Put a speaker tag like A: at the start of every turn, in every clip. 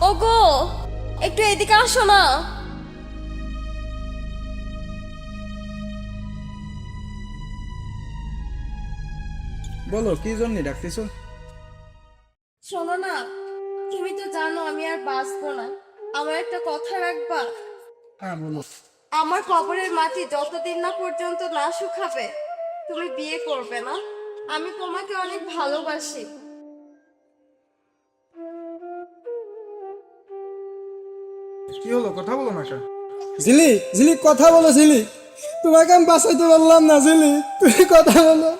A: ওগো একটু এদিকে আসো না।
B: বলো কি জন্য ডাকতেছো?
A: শোনো না তুমি তো জানো আমি আর বাঁচবো না। আমার একটা কথা রাখবা?
B: হ্যাঁ বলো।
A: আমার কবরের মাটি যতদিন না পর্যন্ত না শুকাবে তুমি বিয়ে করবে না। আমি তোমাকে অনেক ভালোবাসি।
B: কি হলো? কথা বলো না কেন?
C: ঝিলি ঝিলি কথা বলো ঝিলি তোমাকে আমি বাঁচাইতে পারলাম না ঝিলি তুমি কথা বলো।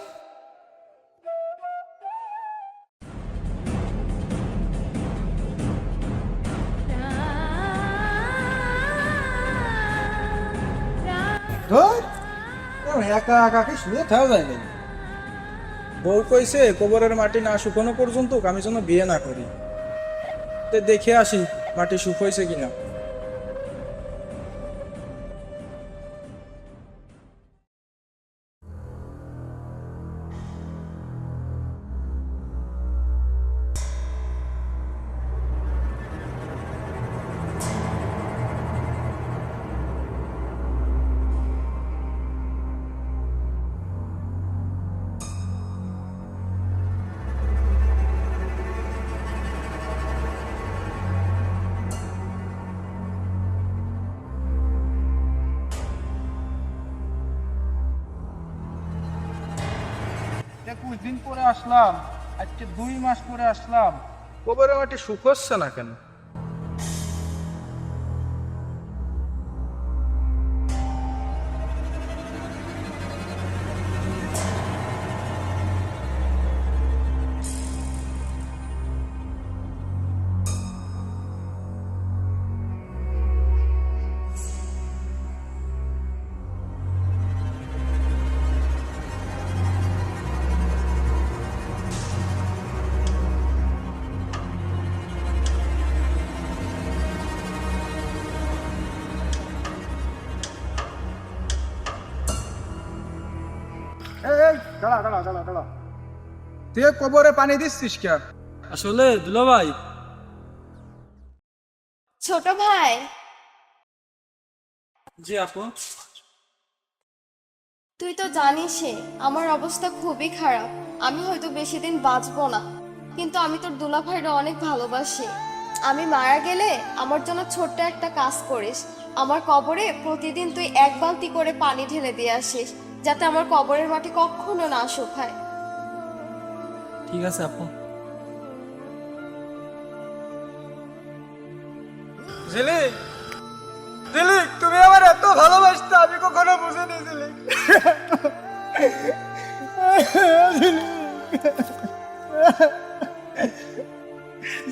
C: একা একা কি শুয়ে থাকা যায় না
B: বউ কইছে কবরের মাটি না শুকনো পর্যন্ত আমি যেন বিয়ে না করি। দেখে আসি মাটি শুকাইছে কিনা। একুশ দিন পরে আসলাম? আজকে দুই মাস পরে আসলাম। কবরের মাটি শুকোচ্ছে না কেন? দাঁড়া দাঁড়া দাঁড়া দাঁড়া। তুই কবরে পানি দিচ্ছিস কে?
C: আসলে দুলা ভাই
A: ছোট ভাই।
C: জি আপু।
A: তুই তো জানিসই আমার অবস্থা খুবই খারাপ। আমি হয়তো বেশি দিন বাঁচবো না। কিন্তু আমি তোর দুলাভাইরা অনেক ভালোবাসি। আমি মারা গেলে আমার জন্য ছোট্ট একটা কাজ করিস। আমার কবরে প্রতিদিন তুই এক বালতি করে পানি ঢেলে দিয়ে আসিস। যাতে আমার কবরের মাটি কখনো না শুকায়
C: ঠিক আছে আপু।
B: ঝিলিক ঝিলিক তুমি আমার এত ভালোবাসতে আমি কখনো বুঝিনি ঝিলিক।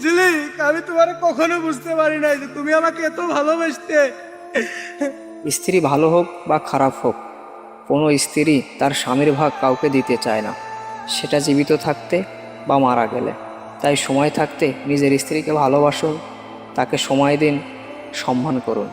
B: ঝিলিক আমি তোমার কখনো বুঝতে পারি নাই যে তুমি আমাকে এত ভালোবাসতে।
D: স্ত্রী ভালো হোক বা খারাপ হোক কোনো স্ত্রী তার স্বামীর ভাগ কাউকে দিতে চায় না। সেটা জীবিত থাকতে বা মারা গেলে। তাই সময় থাকতে নিজের স্ত্রীকে ভালোবাসুন, তাকে সময় দিন, সম্মান করুন।